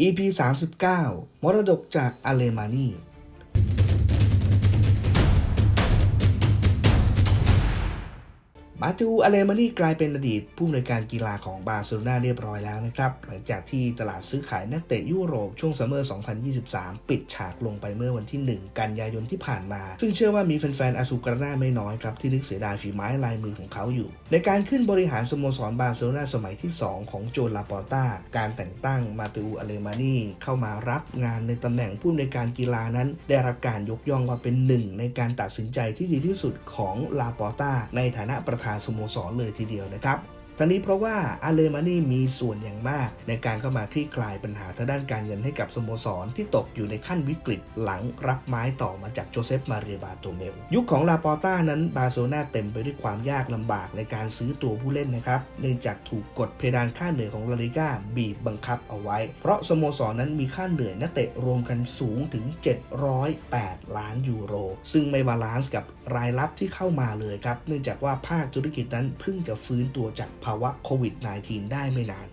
EP 39 มรดกจากอาเลมานี มาตูอาเลมานีกลายเป็นอดีตผู้อำนวยการกีฬาของบาร์เซโลนาเรียบร้อยแล้วนะครับ หลังจากที่ตลาดซื้อขายนักเตะยุโรปช่วงซัมเมอร์ 2023 ปิดฉากลงไปเมื่อวันที่ 1 กันยายนที่ผ่านมา ซึ่งเชื่อว่ามีแฟนๆอาซูกราน่าไม่น้อยครับ ที่นึกเสียดายฝีไม้ลายมือของเขาอยู่ ในการขึ้นบริหารสโมสรบาร์เซโลนาสมัยที่ 2 ของโจลาปอร์ตาการแต่งตั้งมาตูอาเลมานีเข้ามารับงานในตำแหน่งผู้อำนวยการกีฬานั้น ได้รับการยกย่องว่าเป็นหนึ่งในการตัดสินใจที่ดีที่สุดของลาปอร์ตาในฐานะประธานสโมสรเลยทีเดียวนะครับ ทั้งนี้เพราะว่าอาเลมานีมีส่วนอย่างมาก ในการเข้ามาคลี่คลายปัญหาทางด้านการเงินให้กับสโมสรที่ตกอยู่ในขั้นวิกฤตหลังรับไม้ต่อมาจากโจเซฟมาเรียบาโตเมล ยุคของลาปอร์ต้านั้นบาร์เซโลนาเต็มไปด้วยความยากลำบากในการซื้อตัวผู้เล่นนะครับ เนื่องจากถูกกดเพดานค่าเหนื่อยของลาลิก้าบีบบังคับเอาไว้ เพราะสโมสรนั้นมีค่าเหนื่อยนักเตะรวมกันสูงถึง 708 ล้านยูโร ซึ่งไม่บาลานซ์กับรายรับที่เข้ามาเลยครับ เนื่องจากว่าภาคธุรกิจนั้นเพิ่งจะฟื้นตัวจากภาวะโควิด -19 ได้ไม่นาน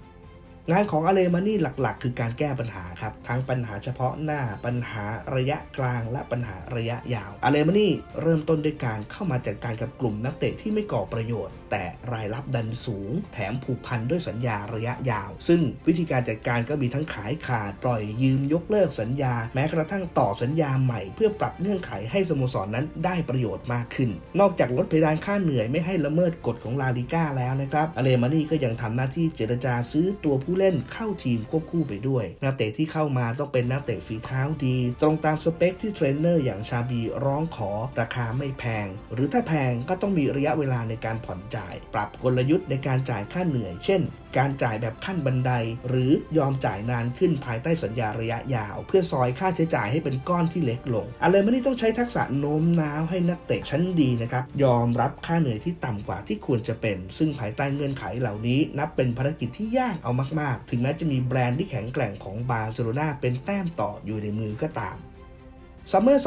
งานของอเลมานี่หลักๆ คือการแก้ปัญหาครับทั้งปัญหาเฉพาะหน้าปัญหาระยะกลาง และปัญหาระยะยาวอเลมานี่เริ่มต้นด้วยการเข้ามาจัดการกับกลุ่มนักเตะที่ไม่ก่อประโยชน์ แต่รายรับดันสูง แถมผูกพันด้วยสัญญาระยะยาว ซึ่งวิธีการจัดการก็มีทั้งขายขาด ปล่อยยืมยกเลิกสัญญา แม้กระทั่งต่อสัญญาใหม่ เพื่อปรับเงื่อนไขให้สโมสรนนั้นได้ประโยชน์มากขึ้น นอกจากลดเพดานค่าเหนื่อยไม่ให้ละเมิดกฎของลาลิก้าแล้วนะครับอเลมานี่ก็ยังทำหน้าที่เจรจาซื้อตัวผู้เล่นเข้าทีมควบคู่ไปด้วย นักเตะที่เข้ามาต้องเป็นนักเตะฝีเท้าดี ตรงตามสเปคที่เทรนเนอร์อย่างชาบีร้องขอราคาไม่แพง หรือถ้าแพงก็ต้องมีระยะเวลาในการผ่อนจ่าย ปรับกลยุทธ์ในการจ่ายค่าเหนื่อย เช่น การจ่ายแบบขั้นบันได หรือยอมจ่ายนานขึ้นภายใต้สัญญาระยะยาว เพื่อซอยค่าใช้จ่ายให้เป็นก้อนที่เล็กลงอะไรไม่ได้ต้องใช้ทักษะโน้มน้าวให้นักเตะชั้นดีนะครับยอมรับค่าเหนื่อยที่ต่ำกว่าที่ควรจะเป็น ซึ่งภายใต้เงื่อนไขเหล่านี้ นับเป็นภารกิจที่ยากเอามากๆถึงแม้จะมีแบรนด์ที่แข็งแกร่งของบาร์เซโลนาเป็นแต้มต่ออยู่ในมือก็ตาม ซัมเมอร์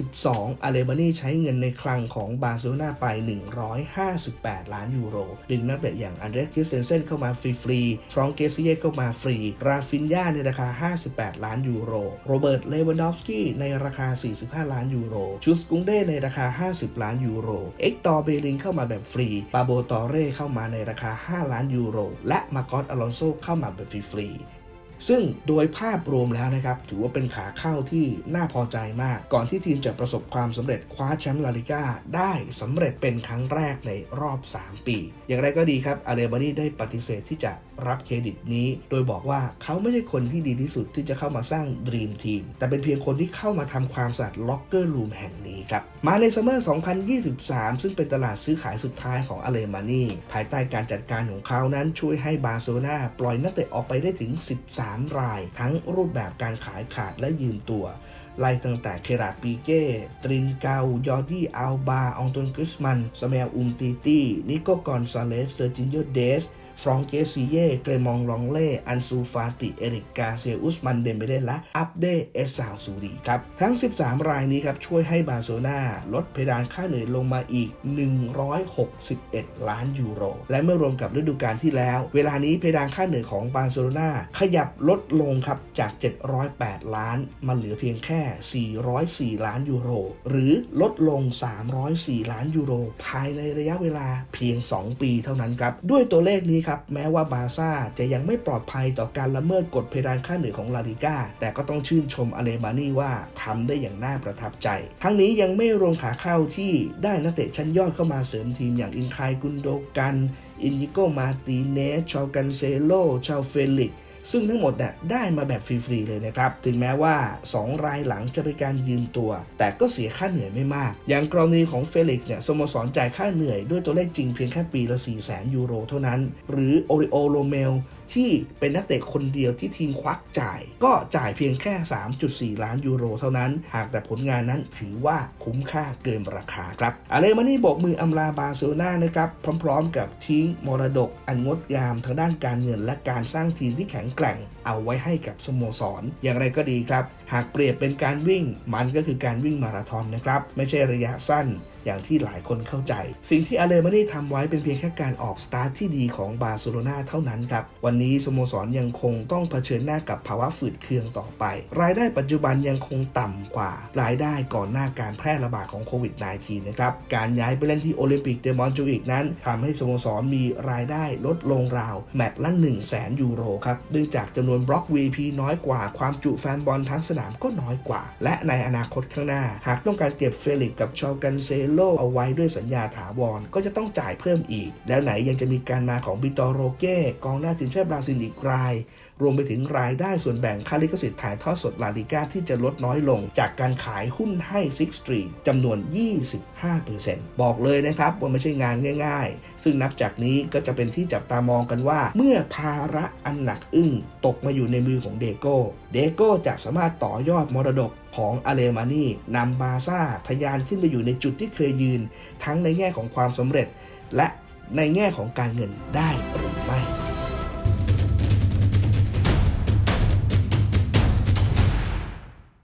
2022 อาเลบานีใช้เงินในคลังของบาร์เซโลนาไป 158 ล้านยูโร ดึงนักเตะอย่างอันเดรสคิสเซนเซนเข้ามาฟรีฟรีฟรองเกซิเยเข้ามาฟรี ราฟินยาในราคา 58 ล้านยูโร โรเบิร์ต เลวานดอฟสกี้ในราคา 45 ล้านยูโร ชูสกุงเด้ในราคา 50 ล้านยูโร เอ็กตอร์เบลิงเข้ามาแบบฟรี ปาโบตอเร่เข้ามาในราคา 5 ล้านยูโร และมาโกอตอลอนโซเข้ามาแบบฟรีๆ ซึ่งโดยภาพรวมแล้วนะครับ ถือว่าเป็นขาเข้าที่น่าพอใจมาก ก่อนที่ทีมจะประสบความสำเร็จคว้าแชมป์ลาลิก้าได้สำเร็จเป็นครั้งแรกในรอบ 3 ปี อย่างไรก็ดีครับอาเลบานีได้ปฏิเสธที่จะ รับเครดิตนี้ โดยบอกว่าเขาไม่ใช่คนที่ดีที่สุดที่จะเข้ามาสร้างด e ีมทีมแต่เป็นเพียงคนที่เข้ามาทำความสะอาดล็อกเกอร์รูมแห่งนี้ครับ มาในซัมเมอร์ 2023 ซึ่งเป็นตลาดซื้อขายสุดท้ายของอาเลมานีภายใต้การจัดการของเขานั้นช่วยให้บาร์เซโลนาปล่อยนักเตะออกไปได้ถึง 13 ราย ทั้งรูปแบบการขายขาดและยืมตัวไล่ตั้งแต่เคราปีเก้ ตรินเกา ยอร์ดี้อัลบา อองตวนกริสมันสเมลอุมตีตี้ นิโกกอนซาเลส เซอร์จินโยเดส ฟรองเกซิเย่ เกรมองลองเล่ อันซูฟาติ เอริกกาเซียอุสมันเดมเบเดและ อัปเดเอสซาวซูรีครับ ทั้ง 13 รายนี้ครับ ช่วยให้บาร์เซโลนาลดเพดานค่าเหนื่อยลงมาอีก 161 ล้านยูโร และเมื่อรวมกับฤดูกาลที่แล้ว เวลานี้เพดานค่าเหนื่อยของบาร์เซโลนาขยับลดลงครับจาก 708 ล้าน มาเหลือเพียงแค่ 404 ล้านยูโร หรือลดลง 304 ล้านยูโร ภายในระยะเวลาเพียง 2 ปีเท่านั้นครับ ด้วยตัวเลขนี้ครับ แม้ว่าบาร์ซ่าจะยังไม่ปลอดภัยต่อการละเมิดกฎเพดานค่าเหนือของลาลิก้า แต่ก็ต้องชื่นชมอเลมานี่ว่าทำได้อย่างน่าประทับใจ ทั้งนี้ยังไม่รวมขาเข้าที่ได้นักเตะชั้นยอดเข้ามาเสริมทีมอย่างอินคายกุนโดกัน อินยิโกมาตีเนสชาวกันเซโลชาวเฟลิก ซึ่งทั้งหมดน่ะได้มาแบบฟรีๆเลยนะครับ ถึงแม้ว่า 2 รายหลังจะเป็นการยืมตัว แต่ก็เสียค่าเหนื่อยไม่มาก อย่างกรณีของเฟลิกซ์เนี่ยสโมสรจ่ายค่าเหนื่อยด้วยตัวเลขจริงเพียงแค่ปีละ 4 0 0 0 0 0 ยูโรเท่านั้น หรือโอริโอโรเมล ที่เป็นนักเตะคนเดียวที่ทีมควักจ่าย ก็จ่ายเพียงแค่ 3.4 ล้านยูโรเท่านั้น หากแต่ผลงานนั้นถือว่าคุ้มค่าเกินราคาครับอาเลมานี่โบกมืออำลาบาร์เซโลนานะครับพร้อมๆ กับทิ้งมรดกอันงดงามทางด้านการเงินและการสร้างทีมที่แข็งแกร่งเอาไว้ให้กับสโมสรอย่างไรก็ดีครับ หากเปรียบเป็นการวิ่งมันก็คือการวิ่งมาราธอนนะครับ ไม่ใช่ระยะสั้น อย่างที่หลายคนเข้าใจ สิ่งที่อาเลมานี่ทำไว้เป็นเพียงแค่การออกสตาร์ทที่ดีของบาร์เซโลนาเท่านั้นครับ วันนี้สโมสรยังคงต้องเผชิญหน้ากับภาวะฝืดเคืองต่อไป รายได้ปัจจุบันยังคงต่ำกว่ารายได้ก่อนหน้าการแพร่ระบาดของโควิด -19 นะครับ การย้ายไปเล่นที่โอลิมปิกเดมอนจูอิกนั้นทำให้สโมสรมีรายได้ลดลงราว แมตช์ละ1 0 0 0 0แสนยูโรครับเนื่องจากจำนวนบล็อก VP น้อยกว่าความจุแฟนบอลทั้งสนามก็น้อยกว่า และในอนาคตข้างหน้า หากต้องการเก็บเฟลิกกับชอกันเซโลเอาไว้ด้วยสัญญาถาวรก็จะต้องจ่ายเพิ่มอีก แล้วไหนยังจะมีการมาของบิโตโรเก้กองหน้าทีมชาติบราซิลอีกราย รวมไปถึงรายได้ส่วนแบ่งค่าลิขสิทธิ์ถ่ายทอดสดลาลิก้าที่จะลดน้อยลง จากการขายหุ้นให้ซิกสตรีทจำนวน 25%บอกเลยนะครับว่าไม่ใช่งานง่าย ๆ ซึ่งนับจากนี้ก็จะเป็นที่จับตามองกันว่า เมื่อภาระอันหนักอึ้งตกมาอยู่ในมือของเดโก้เดโก้จะสามารถต่อยอดมรดกของอาเลมานีนำบาซ่าทะยานขึ้นไปอยู่ในจุดที่เคยยืน ทั้งในแง่ของความสำเร็จ และในแง่ของการเงินได้หรือไม่